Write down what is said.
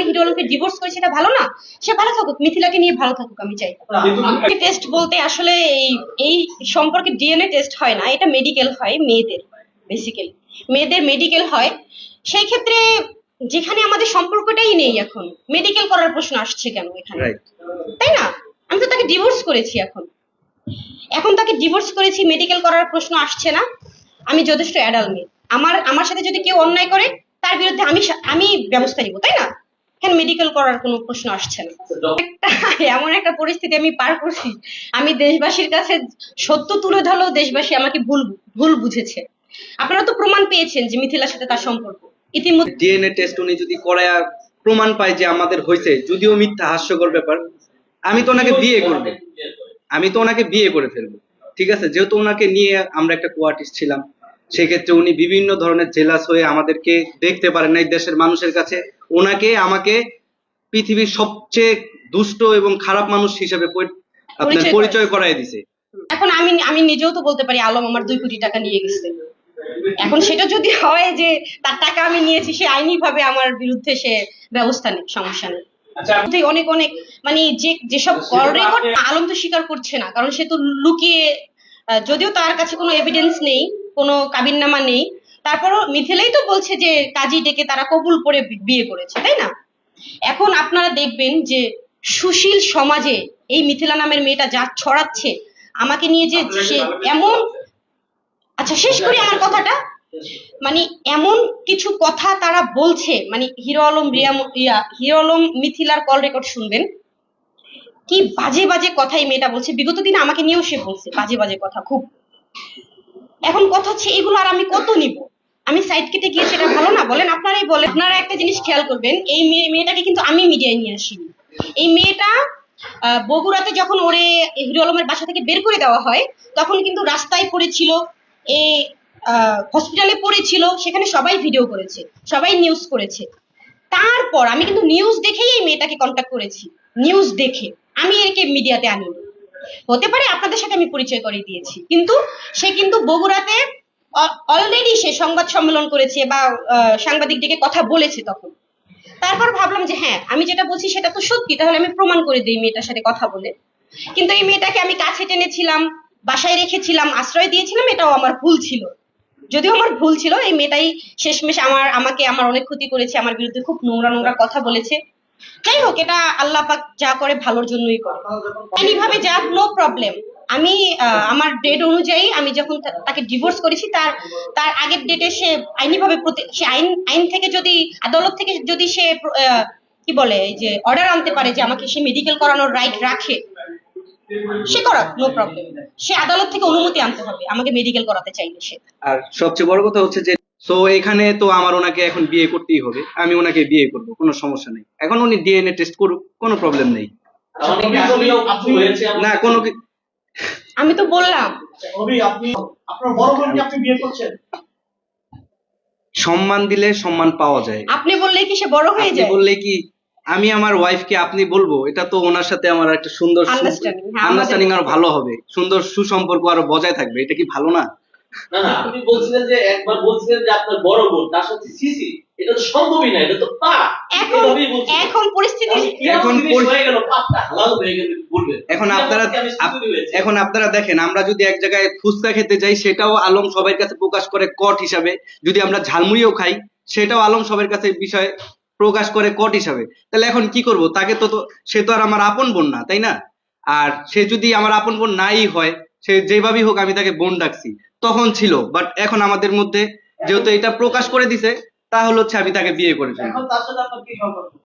আমি হিরো আলমকে ডিভোর্স করেছি এটা ভালো না? সে ভালো থাকুক মিথিলাকে নিয়ে ভালো থাকুক আমি চাই। টেস্ট বলতে আসলে এই এই সম্পর্কে ডিএনএ টেস্ট হয় না এটা মেডিকেল হয় মেয়েদের বেসিক্যালি মেয়েদের মেডিকেল হয়। সেই ক্ষেত্রে যেখানে আমাদের সম্পর্কটাই নেই এখন মেডিকেল করার প্রশ্ন আসছে কেন এখানে? তাই না? আমি তো তাকে ডিভোর্স করেছি এখন। এখন তাকে ডিভোর্স করেছি মেডিকেল করার প্রশ্ন আসছে না। আমি যথেষ্ট অ্যাডাল মেয়ে। আমার আমার সাথে যদি কেউ অন্যায় করে তার বিরুদ্ধে আমি আমি ব্যবস্থা নিব তাই না? এখানে মেডিকেল করার কোনো প্রশ্ন আসছে না? এমন একটা পরিস্থিতি আমি পার করছি। আমি দেশবাসীর কাছে সত্য তুলে ধরলেও দেশবাসী আমাকে ভুল ভুল বুঝেছে। আপনারা তো প্রমাণ পেয়েছেন যে মিথিলার সাথে তার সম্পর্ক। ইতিমধ্যে ডিএনএ টেস্ট উনি যদি করায় প্রমাণ পায় যে আমাদের হয়েছে, যদিও মিথ্যা, হাস্যকর ব্যাপার, আমি তো ওনাকে বিয়ে করব। আমি তো ওনাকে বিয়ে করে ফেলব। ঠিক আছে? যেহেতু ওনাকে নিয়ে আমরা একটা কোয়ার্টিস্ট ছিলাম সেক্ষেত্রে উনি বিভিন্ন ধরনের জেলাস হয়ে আমাদেরকে দেখতে পারেন না এই দেশের মানুষের কাছে। ওনাকে আমাকে পৃথিবীর সবচেয়ে দুষ্ট এবং খারাপ মানুষ হিসেবে আপনার পরিচয় করায় দিছে। এখন আমি আমি নিজেও তো বলতে পারি আলম আমার দুই কোটি টাকা নিয়ে গেছে। এখন সেটা যদি হয় যে তার টাকা আমি নিয়েছি সে আইনি ভাবে আমার বিরুদ্ধে সে ব্যবস্থা নেই সমস্যা নেই। আচ্ছা। অনেক অনেক মানে যে যেসব কল রেকর্ড আলম তো স্বীকার করছে না কারণ সে তো লুকিয়ে যদিও তার কাছে কোনো এভিডেন্স নেই কোনো কাবিননামা নেই। তারপরও মিথিলাই তো বলছে যে কাজী ডেকে তারা কবুল করে বিয়ে করেছে তাই না? এখন আপনারা দেখবেন যে সুশীল সমাজে এই মিথিলা নামের মেয়েটা যা ছড়াচ্ছে আমাকে নিয়ে যে সে এমন আচ্ছা শেষ করি আমার কথাটা। মানে এমন কিছু কথা তারা বলছে মানে হিরো আলম রিয়া ইয়া হিরো আলম মিথিলার কল রেকর্ড শুনবেন। কি বাজে বাজে কথা এই মেয়েটা বলছে। বিগত দিনে আমাকে নিয়েও সে বলছে বাজে বাজে কথা খুব। এখন কথা হচ্ছে, এগুলো আর আমি কত নিব? আমি সাইড কেটে গিয়ে সেটা ভালো না? বলেন, আপনারাই বলেন। আপনারা একটা জিনিস খেয়াল করবেন, এই মেয়ে, মেয়েটাকে কিন্তু আমি মিডিয়ায় নিয়ে আসিনি এই মেয়েটা বগুড়াতে যখন ওরে হিরো আলমের বাসা থেকে বের করে দেওয়া হয়, তখন কিন্তু রাস্তায় পড়েছিল এই হসপিটালে পড়েছিল, সেখানে সবাই ভিডিও করেছে, সবাই নিউজ করেছে। তারপর আমি কিন্তু নিউজ দেখেই এই মেয়েটাকে কন্ট্যাক্ট করেছি। নিউজ দেখে। আমি একে মিডিয়াতে আনিনি। হতে পারে আপনাদের সাথে আমি পরিচয় করে দিয়েছি। কিন্তু সে কিন্তু বগুড়াতে অলরেডি সে সংবাদ সম্মেলন করেছে বা সাংবাদিক কথা বলেছে তখন। তারপর ভাবলাম যে হ্যাঁ আমি যেটা বলছি সেটা তো সত্যি, তাহলে আমি প্রমাণ করে দিই মেয়েটার সাথে কথা বলে। কিন্তু এই মেয়েটাকে আমি কাছে টেনেছিলাম, বাসায় রেখেছিলাম, আশ্রয় দিয়েছিলাম, এটাও আমার ভুল ছিল। যদিও আমার ভুল ছিল, এই মেয়েটাই শেষমেশ আমার, আমাকে আমার অনেক ক্ষতি করেছে, আমার বিরুদ্ধে খুব নোংরা নোংরা কথা বলেছে। যাই হোক, এটা আল্লাহ পাক যা করে ভালোর জন্যই করে। আইনিভাবে যা নো প্রবলেম আমি আমার ডেট অনুযায়ী আমি যখন তাকে ডিভোর্স করেছি, তার তার আগের ডেটে সে আইনিভাবে সে আইন আইন থেকে যদি, আদালত থেকে যদি সে কি বলে যে অর্ডার আনতে পারে যে আমাকে সে মেডিকেল করানোর রাইট রাখে, সে করাক নো প্রবলেম সে আদালত থেকে অনুমতি আনতে হবে, আমাকে মেডিকেল করাতে চাইলে সে। আর সবচেয়ে বড় কথা হচ্ছে যে সো এখানে তো আমার ওনাকে এখন বিয়ে করতেই হবে। আমি ওনাকে বিয়ে করব কোনো সমস্যা নেই। এখন উনি ডিএনএ টেস্ট করুক কোনো প্রবলেম নেই। হয়েছে না কোনো আমি তো বললাম। অভি আপনি আপনার বড় বোনকে আপনি বিয়ে করছেন? সম্মান দিলে সম্মান পাওয়া যায়। আপনি বললেই কি সে বড় হয়ে আপনি যায়? বললে কি আমি আমার ওয়াইফকে আপনি বলব এটা তো ওনার সাথে আমার একটা সুন্দর আন্ডারস্ট্যান্ডিং আরও ভালো হবে। সুন্দর সুসম্পর্ক আরও বজায় থাকবে এটা কি ভালো না? না না আপনি বলছিলেন যে একবার বলছিলেন যে আপনার বড় বোন তার সাথে সিসি এটা তো সম্ভবই না এটা তো পাপ এখন এখন পরিস্থিতি এখন হয়ে গেল পাপটা হালাল হয়ে গেল বলবেন। এখন আপনারা। এখন আপনারা দেখেন আমরা যদি এক জায়গায় ফুচকা খেতে যাই সেটাও আলম সবার কাছে প্রকাশ করে কট হিসাবে। যদি আমরা ঝালমুড়িও খাই সেটাও আলম সবার কাছে বিষয় প্রকাশ করে কট হিসাবে। তাহলে এখন কি করব? তাকে তো তো- সে তো আর আমার আপন বোন না তাই না? আর সে যদি আমার আপন বোন নাই হয় সে যেভাবেই হোক আমি তাকে বোন ডাকছি। তখন ছিল বাট এখন আমাদের মধ্যে যেহেতু এটা প্রকাশ করে দিছে তাহলে হচ্ছে আমি তাকে বিয়ে করে ফেলব।